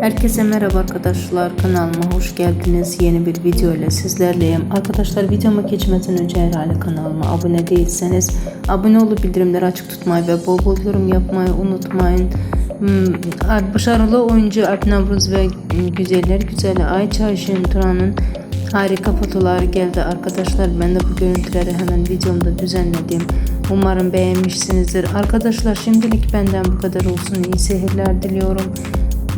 Herkese merhaba arkadaşlar kanalıma hoş geldiniz. Yeni bir video ile sizlerleyim. Arkadaşlar videoma geçmeden önce herhalde kanalıma abone değilseniz abone olup bildirimleri açık tutmayı ve bol bol yorum yapmayı unutmayın. Hmm, Başarılı oyuncu Alp Navruz ve güzeller güzeli Ayça Ayşin Turan'ın harika fotoğrafları geldi arkadaşlar. Ben de bu görüntüleri hemen videomda düzenledim. Umarım beğenmişsinizdir. Arkadaşlar şimdilik benden bu kadar olsun. İyi seyirler diliyorum.